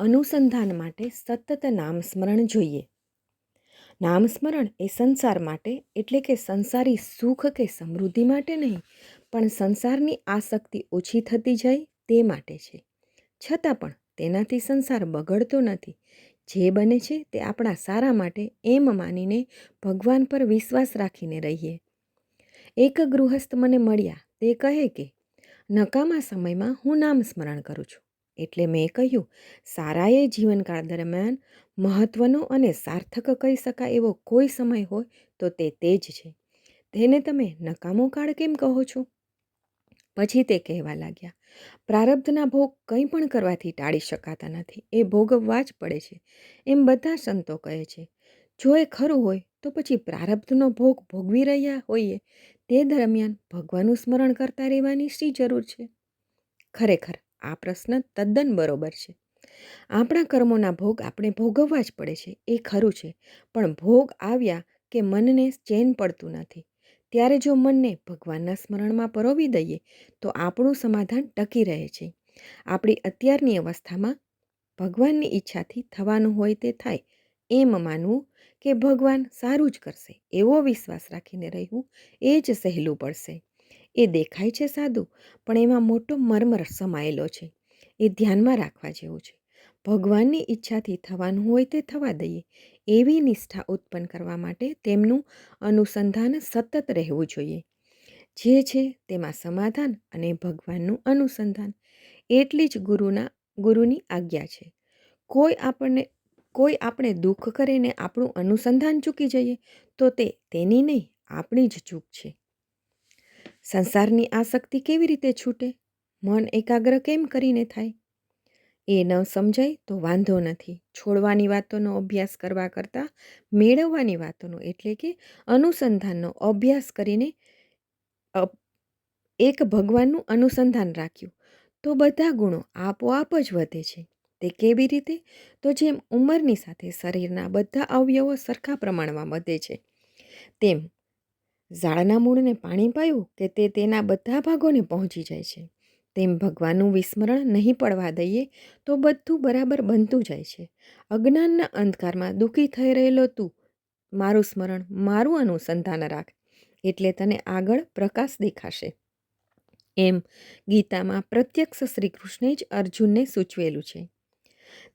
અનુસંધાન માટે સતત નામસ્મરણ જોઈએ. નામસ્મરણ એ સંસાર માટે એટલે કે સંસારી સુખ કે સમૃદ્ધિ માટે નહીં, પણ સંસારની આસક્તિ ઓછી થતી જાય તે માટે છે. છતાં પણ તેનાથી સંસાર બગડતો નથી. જે બને છે તે આપણા સારા માટે એમ માનીને ભગવાન પર વિશ્વાસ રાખીને રહીએ. એક ગૃહસ્થ મને મળ્યા, તે કહે કે, નકામા સમયમાં હું નામ સ્મરણ કરું છું. એટલે મેં કહ્યું, સારાએ જીવનકાળ દરમિયાન મહત્ત્વનો અને સાર્થક કહી શકાય એવો કોઈ સમય હોય તો તે તે જ છે. તેને તમે નકામો કાળ કેમ કહો છો? પછી તે કહેવા લાગ્યા, પ્રારબ્ધના ભોગ કંઈ પણ કરવાથી ટાળી શકાતા નથી. એ ભોગવવા જ પડે છે. એમ બધા સંતો કહે છે, જો એ ખરું હોય તો પછી પ્રારબ્ધનો ભોગ ભોગવી રહ્યા હોઈએ, તે દરમિયાન ભગવાનનું સ્મરણ કરતા રહેવાની શી જરૂર છે? ખરેખર આ પ્રશ્ન તદ્દન બરોબર છે. આપણા કર્મોના ભોગ આપણે ભોગવવા જ પડે છે, એ ખરું છે. પણ ભોગ આવ્યા કે મનને ચેન પડતું નથી. ત્યારે જો મનને ભગવાનના સ્મરણમાં પરોવી દઈએ, તો આપણું સમાધાન ટકી રહે છે. આપણી અત્યારની અવસ્થામાં ભગવાનની ઈચ્છાથી થવાનું હોય તે થાય, એમ માનવું કે ભગવાન સારું જ કરશે, એવો વિશ્વાસ રાખીને રહેવું એ જ સહેલું પડશે. એ દેખાય છે સાદું, પણ એમાં મોટો મર્મર સમાયેલો છે. એ ધ્યાનમાં રાખવા જેવું છે. ભગવાનની ઈચ્છાથી થવાનું હોય તે થવા દઈએ. એવી નિષ્ઠા ઉત્પન્ન કરવા માટે તેમનું અનુસંધાન સતત રહેવું જોઈએ. જે છે તેમાં સમાધાન અને ભગવાનનું અનુસંધાન. એટલી જ ગુરુના, ગુરુની આજ્ઞા છે. કોઈ આપણને, કોઈ આપણે દુઃખ કરીને આપણું અનુસંધાન ચૂકી જઈએ, તો તે તેની નહીં, આપણી જ ચૂક છે. સંસારની આસક્તિ કેવી રીતે છૂટે? મન એકાગ્ર કેમ કરીને થાય? એ ન સમજાય તો વાંધો નથી. છોડવાની વાતોનો અભ્યાસ કરવા કરતાં મેળવવાની વાતોનો, એટલે કે અનુસંધાનનો અભ્યાસ કરીને એક ભગવાનનું અનુસંધાન રાખ્યું. તો બધા ગુણો આપોઆપ જ વધે છે. તે કેવી રીતે? તો જેમ ઉંમરની સાથે શરીરના બધા અવયવો સરખા પ્રમાણમાં વધે છે. તેમ ઝાડના મૂળને પાણી પાયું કે તે તેના બધા ભાગોને પહોંચી જાય છે. તેમ ભગવાનનું વિસ્મરણ નહીં પડવા દઈએ તો બધું બરાબર બનતું જાય છે. અજ્ઞાનના અંધકારમાં દુઃખી થઈ રહેલો તું, મારું સ્મરણ મારું અનુસંધાન રાખ, એટલે તને આગળ પ્રકાશ દેખાશે. એમ ગીતામાં પ્રત્યક્ષ શ્રી કૃષ્ણે જ અર્જુનને સૂચવેલું છે.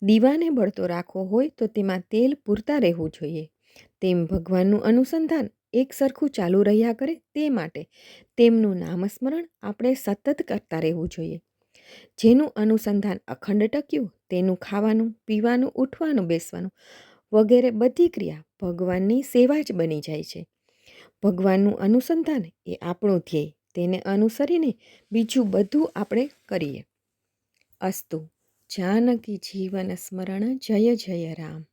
દીવાને બળતો રાખવો હોય તો તેમાં તેલ પૂરતા રહેવું જોઈએ. તેમ ભગવાનનું અનુસંધાન એકસરખું ચાલુ રહ્યા કરે તે માટે. તેમનું નામસ્મરણ આપણે સતત કરતા રહેવું જોઈએ. જેનું અનુસંધાન અખંડ ટક્યું, તેનું ખાવાનું, પીવાનું, ઉઠવાનું, બેસવાનું વગેરે બધી ક્રિયા ભગવાનની સેવા જ બની જાય છે. ભગવાનનું અનુસંધાન એ આપણું ધ્યેય, તેને અનુસરીને બીજું બધું આપણે કરીએ. અસ્તુ. જાનકી જીવન સ્મરણ જય જય રામ.